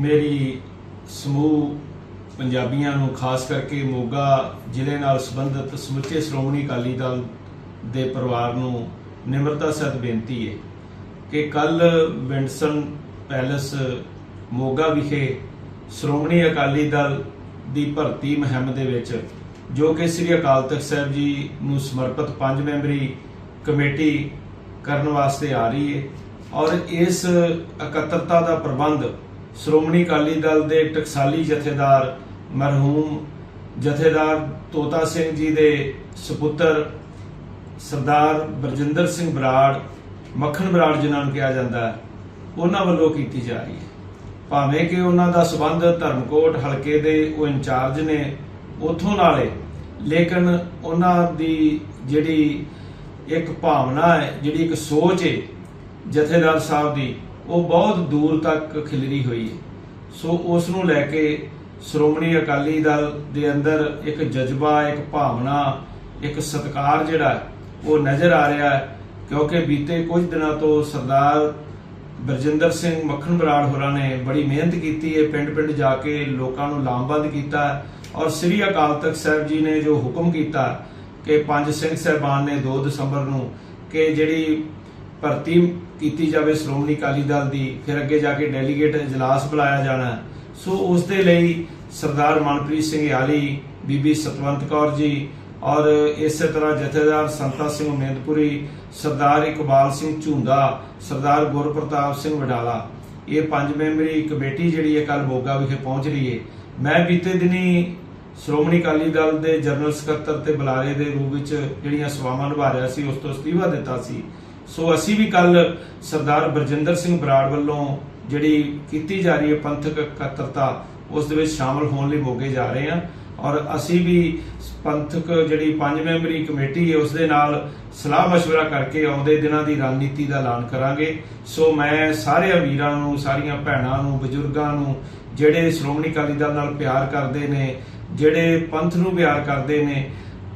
ਮੇਰੀ ਸਮੂਹ ਪੰਜਾਬੀਆਂ ਨੂੰ ਖਾਸ ਕਰਕੇ ਮੋਗਾ ਜ਼ਿਲ੍ਹੇ ਨਾਲ ਸੰਬੰਧਿਤ ਸਮੁੱਚੇ ਸ਼੍ਰੋਮਣੀ ਅਕਾਲੀ ਦਲ ਦੇ ਪਰਿਵਾਰ ਨੂੰ ਨਿਮਰਤਾ ਸਹਿਤ ਬੇਨਤੀ ਹੈ ਕਿ ਕੱਲ ਵਿੰਡਸਨ ਪੈਲਸ ਮੋਗਾ ਵਿਖੇ ਸ਼੍ਰੋਮਣੀ ਅਕਾਲੀ ਦਲ ਦੀ ਭਰਤੀ ਮੁਹਿੰਮ ਦੇ ਵਿੱਚ, ਜੋ ਕਿ ਸ੍ਰੀ ਅਕਾਲ ਤਖਤ ਸਾਹਿਬ ਜੀ ਨੂੰ ਸਮਰਪਿਤ ਪੰਜ ਮੈਂਬਰੀ ਕਮੇਟੀ ਕਰਨ ਵਾਸਤੇ ਆ ਰਹੀ ਹੈ ਔਰ ਇਸ ਇਕੱਤਰਤਾ ਦਾ ਪ੍ਰਬੰਧ ਸ਼੍ਰੋਮਣੀ ਅਕਾਲੀ ਦਲ ਦੇ ਟਕਸਾਲੀ ਜਥੇਦਾਰ ਮਰਹੂਮ ਜਥੇਦਾਰ ਤੋਤਾ ਸਿੰਘ ਜੀ ਦੇ ਸੁਪੁੱਤਰ ਸਰਦਾਰ ਬਰਜਿੰਦਰ ਸਿੰਘ ਬਰਾੜ, ਮੱਖਣ ਬਰਾੜ ਜਿਨ੍ਹਾਂ ਨੂੰ ਕਿਹਾ ਜਾਂਦਾ ਹੈ, ਉਹਨਾਂ ਵੱਲੋਂ ਕੀਤੀ ਜਾ ਰਹੀ ਹੈ। ਭਾਵੇਂ ਕਿ ਉਹਨਾਂ ਦਾ ਸਬੰਧ ਧਰਮਕੋਟ ਹਲਕੇ ਦੇ ਉਹ ਇੰਚਾਰਜ ਨੇ, ਉਥੋਂ ਨਾਲੇ, ਲੇਕਿਨ ਉਹਨਾਂ ਦੀ ਜਿਹੜੀ ਇੱਕ ਭਾਵਨਾ ਹੈ, ਜਿਹੜੀ ਇੱਕ ਸੋਚ ਹੈ ਜਥੇਦਾਰ ਸਾਹਿਬ ਦੀ ਉਹ ਬਹੁਤ ਦੂਰ ਤੱਕ ਖਿਲਰੀ ਹੋਈ। ਹੈ ਸੋ ਉਸ ਨੂੰ ਲੈ ਕੇ ਸ਼੍ਰੋਮਣੀ ਅਕਾਲੀ ਦਲ ਦੇ ਅੰਦਰ ਇੱਕ ਜਜ਼ਬਾ, ਇੱਕ ਭਾਵਨਾ, ਇੱਕ ਸਤਿਕਾਰ ਜਿਹੜਾ ਉਹ ਨਜ਼ਰ ਆ ਰਿਹਾ ਹੈ, ਕਿਉਂਕਿ ਬੀਤੇ ਕੁਝ ਦਿਨਾਂ ਤੋਂ ਸਰਦਾਰ ਬਰਜਿੰਦਰ ਸਿੰਘ ਮੱਖਣ ਬਰਾੜ ਹੋਰਾਂ ਨੇ ਬੜੀ ਮਿਹਨਤ ਕੀਤੀ ਹੈ, ਪਿੰਡ-ਪਿੰਡ ਜਾ ਕੇ ਲੋਕਾਂ ਨੂੰ ਲਾਮਬੰਦ ਕੀਤਾ ਔਰ ਸ੍ਰੀ ਅਕਾਲ ਤਖਤ ਸਾਹਿਬ ਜੀ ਨੇ ਜੋ ਹੁਕਮ ਕੀਤਾ ਕਿ ਪੰਜ ਸਿੰਘ ਸਹਿਬਾਨ ਨੇ 2 ਦਸੰਬਰ ਨੂੰ ਕਿ ਜਿਹੜੀ ਭਰਤੀ ਕੀਤੀ ਜਾਵੇ ਸ਼੍ਰੋਮਣੀ ਅਕਾਲੀ ਦਲ ਦੀ, ਫਿਰ ਅੱਗੇ ਜਾ ਕੇ ਡੈਲੀਗੇਟ ਇਜਲਾਸ ਬੁਲਾਇਆ ਜਾਣਾ ਸੋ ਉਸ ਦੇ ਲਈ ਸਰਦਾਰ ਮਨਪ੍ਰੀਤ ਸਿੰਘ ਆਲੀ ਬੀਬੀ ਸਤਵੰਤ ਕੌਰ ਜੀ ਔਰ ਇਸੇ ਤਰ੍ਹਾਂ ਜਥੇਦਾਰ ਸੰਤਾ ਸਿੰਘ ਉਮੇਦਪੁਰੀ, ਸਰਦਾਰ ਇਕਬਾਲ ਸਿੰਘ ਝੁੰਦਾ, ਸਰਦਾਰ ਗੁਰਪ੍ਰਤਾਪ ਸਿੰਘ ਵਡਾਲਾ। ਇਹ ਪੰਜ ਮੈਂਬਰੀ ਕਮੇਟੀ ਜਿਹੜੀ ਹੈ ਕੱਲ ਮੋਗਾ ਵਿਖੇ ਪਹੁੰਚ ਰਹੀ ਹੈ। ਮੈਂ ਬੀਤੇ ਦਿਨੀ ਸ਼੍ਰੋਮਣੀ ਅਕਾਲੀ ਦਲ ਦੇ ਜਨਰਲ ਸਕੱਤਰ ਤੇ ਬੁਲਾਰੇ ਦੇ ਰੂਪ ਵਿੱਚ ਜਿਹੜੀਆਂ ਸੇਵਾਵਾਂ ਨਿਭਾ ਰਿਹਾ ਸੀ, ਉਸ ਤੋਂ ਅਸਤੀਫਾ ਦਿੱਤਾ ਸੀ। ਸੋ ਅਸੀਂ ਵੀ ਕੱਲ ਸਰਦਾਰ ਬਰਜਿੰਦਰ ਸਿੰਘ ਬਰਾੜ ਵੱਲੋਂ ਜਿਹੜੀ ਕੀਤੀ ਜਾ ਰਹੀ ਹੈ ਪੰਥਕ ਇਕੱਤਰਤਾ ਉਸ ਦੇ ਵਿੱਚ ਸ਼ਾਮਲ ਹੋਣ ਲਈ ਮੋਗੇ ਜਾ ਰਹੇ ਹਾਂ ਔਰ ਅਸੀਂ ਵੀ ਪੰਥਕ ਜਿਹੜੀ ਪੰਜ ਮੈਂਬਰੀ ਕਮੇਟੀ ਹੈ ਉਸ ਦੇ ਨਾਲ ਸਲਾਹ مشورہ ਕਰਕੇ ਆਉਂਦੇ ਦਿਨਾਂ ਦੀ ਰਣਨੀਤੀ ਦਾ ਐਲਾਨ ਕਰਾਂਗੇ ਸੋ ਮੈਂ ਸਾਰੇ ਵੀਰਾਂ ਨੂੰ ਸਾਰੀਆਂ ਭੈਣਾਂ ਨੂੰ ਬਜ਼ੁਰਗਾਂ ਨੂੰ ਜਿਹੜੇ ਸ਼੍ਰੋਮਣੀ ਅਕਾਲੀ ਦਲ ਨਾਲ ਪਿਆਰ ਕਰਦੇ ਨੇ ਜਿਹੜੇ ਪੰਥ ਨੂੰ ਪਿਆਰ ਕਰਦੇ ਨੇ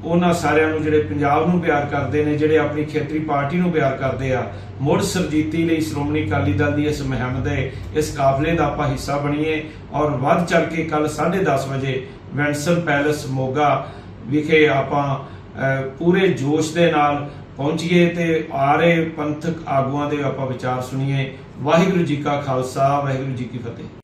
ਉਹਨਾਂ ਸਾਰਿਆਂ ਨੂੰ ਜਿਹੜੇ ਪੰਜਾਬ ਨੂੰ ਪਿਆਰ ਕਰਦੇ ਨੇ, ਜਿਹੜੇ ਆਪਣੀ ਖੇਤਰੀ ਪਾਰਟੀ ਨੂੰ ਪਿਆਰ ਕਰਦੇ ਆ, ਮੁੜ ਸਰਜੀਤੀ ਲਈ ਸ਼੍ਰੋਮਣੀ ਅਕਾਲੀ ਦਲ ਦੀ ਇਸ ਮੁਹਿੰਮ ਦੇ ਇਸ ਕਾਫਲੇ ਦਾ ਆਪਾਂ ਹਿੱਸਾ ਬਣੀਏ ਔਰ ਵੱਧ ਚੜ ਕੇ ਕੱਲ 10:30 ਵਜੇ ਵੈਂਸਨ ਪੈਲਸ ਮੋਗਾ ਵਿਖੇ ਆਪਾਂ ਪੂਰੇ ਜੋਸ਼ ਦੇ ਨਾਲ ਪਹੁੰਚੀਏ ਤੇ ਆ ਰਹੇ ਪੰਥਕ ਆਗੂਆਂ ਦੇ ਆਪਾਂ ਵਿਚਾਰ ਸੁਣੀਏ। ਵਾਹਿਗੁਰੂ ਜੀ ਕਾ ਖਾਲਸਾ, ਵਾਹਿਗੁਰੂ ਜੀ ਕੀ ਫਤਿਹ।